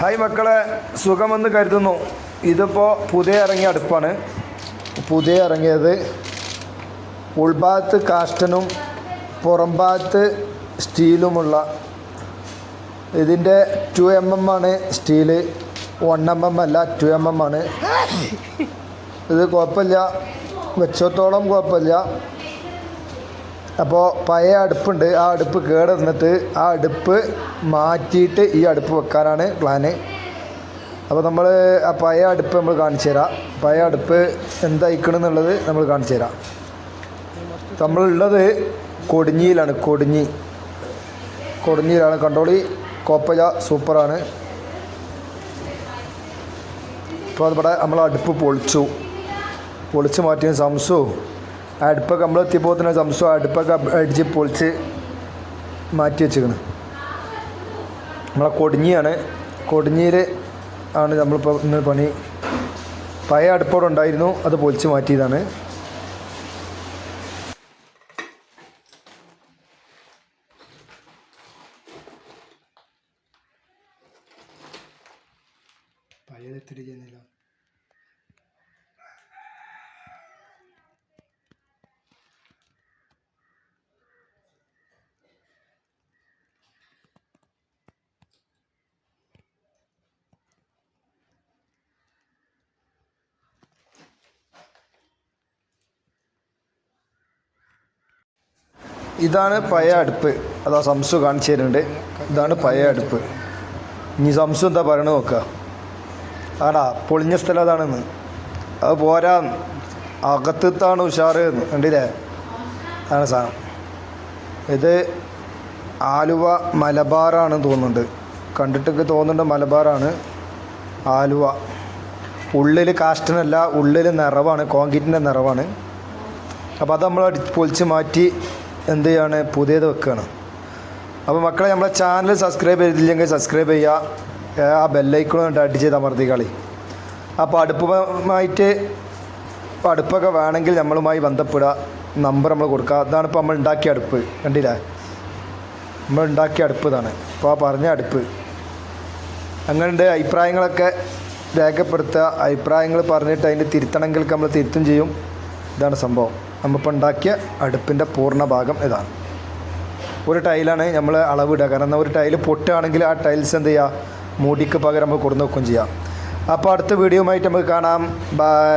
Hi മക്കളെ സുഖമെന്ന് കരുതുന്നു. ഇതിപ്പോൾ പുതിയ ഇറങ്ങിയ അടുപ്പാണ്. പുതിയ ഇറങ്ങിയത് ഉൾഭാഗത്ത് കാസ്റ്റനും പുറം ഭാഗത്ത് സ്റ്റീലുമുള്ള ഇതിന്റെ ടു എം എം ആണ് സ്റ്റീൽ. വൺ എം എം അല്ല ടു എം എം ആണ്. ഇത് കുഴപ്പമില്ല. വെച്ചത്തോളം കുഴപ്പമില്ല. അപ്പോൾ പഴയ അടുപ്പുണ്ട്. ആ അടുപ്പ് കേടന്നിട്ട് ആ അടുപ്പ് മാറ്റിയിട്ട് ഈ അടുപ്പ് വെക്കാനാണ് പ്ലാന് അപ്പോൾ നമ്മൾ ആ പഴയ അടുപ്പ് നമ്മൾ കാണിച്ചു തരാം. പഴയ അടുപ്പ് എന്തായിക്കണമെന്നുള്ളത് നമ്മൾ കാണിച്ചു തരാം. നമ്മളുള്ളത് കൊടിഞ്ഞിയിലാണ് കൊടിഞ്ഞി കൊടിഞ്ഞിയിലാണ് കണ്ടോളി? കോപ്പല സൂപ്പറാണ്. ഇപ്പോൾ ഇവിടെ നമ്മൾ അടുപ്പ് പൊളിച്ചു. പൊളിച്ച് മാറ്റിയ സംസു. ആ അടുപ്പൊക്കെ നമ്മൾ എത്തിയപ്പോൾ തന്നെ ആ അടുപ്പൊക്കെ അടിച്ച് പൊളിച്ച് മാറ്റി വെച്ചേക്കണ് നമ്മളെ കൊടിഞ്ഞിയാണ്. കൊടിഞ്ഞിയിൽ ആണ് നമ്മളിപ്പോൾ ഇന്ന് പണി. പഴയ അടുപ്പോടെ ഉണ്ടായിരുന്നു അത് പൊളിച്ച് മാറ്റിയതാണ്. പഴയതെത്തിരി ചെയ്യുന്നില്ല. ഇതാണ് പഴയ അടുപ്പ്. അതാ സംസു കാണിച്ചു തരുന്നുണ്ട്. ഇതാണ് പഴയ അടുപ്പ്. ഇനി സംസു എന്താ പറയണത് നോക്കുക ആടാ പൊളിഞ്ഞ സ്ഥലം അതാണെന്ന്. അത് പോരാ അകത്താണ് ഉഷാറ് എന്ന്. കണ്ടില്ലേ? അതാണ് സാധനം. ഇത് ആലുവ മലബാറാണ് തോന്നുന്നുണ്ട്. കണ്ടിട്ടൊക്കെ തോന്നുന്നുണ്ട് മലബാറാണ്. ആലുവ. ഉള്ളിൽ കാസ്റ്റനല്ല ഉള്ളിൽ നിറവാണ്. കോൺക്രീറ്റിന്റെ നിറവാണ്. അപ്പോൾ അത് നമ്മൾ പൊളിച്ച് മാറ്റി എന്ത് ചെയ്യാണ്? പുതിയത് വെക്കുകയാണ് അപ്പോൾ മക്കളെ നമ്മളെ ചാനൽ സബ്സ്ക്രൈബ് ചെയ്തില്ലെങ്കിൽ സബ്സ്ക്രൈബ് ചെയ്യുക. ആ ബെല്ലൈക്കൺ കണ്ട് അടിച്ച് ചെയ്ത് അമർത്തി കളി. അപ്പോൾ അടുപ്പമായിട്ട് അടുപ്പൊക്കെ വേണമെങ്കിൽ നമ്മളുമായി ബന്ധപ്പെടുക. നമ്പർ നമ്മൾ കൊടുക്കുക. അതാണ് ഇപ്പോൾ നമ്മൾ ഉണ്ടാക്കിയ അടുപ്പ്. കണ്ടില്ലേ? നമ്മൾ ഉണ്ടാക്കിയ അടുപ്പ് ഇതാണ്. അപ്പോൾ ആ പറഞ്ഞ അടുപ്പ്. അങ്ങനെയുണ്ട് അഭിപ്രായങ്ങളൊക്കെ രേഖപ്പെടുത്തുക. അഭിപ്രായങ്ങൾ പറഞ്ഞിട്ട് അതിന്റെ തിരുത്തണമെങ്കിൽ നമ്മൾ തിരുത്തും ചെയ്യും. ഇതാണ് സംഭവം. നമ്മളിപ്പോൾ ഉണ്ടാക്കിയ അടുപ്പിന്റെ പൂർണ ഭാഗം ഇതാണ്. ഒരു ടൈലാണ് നമ്മൾ അളവിടുക. കാരണം ഒരു ടൈൽ പൊട്ടുകയാണെങ്കിൽ ആ ടൈൽസ് എന്ത് ചെയ്യുക? മൂടിക്ക് പകരം നമുക്ക് കൊടുന്ന് വെക്കുകയും ചെയ്യാം. അപ്പോൾ അടുത്ത വീഡിയോ ആയിട്ട് നമുക്ക് കാണാം. ബൈ.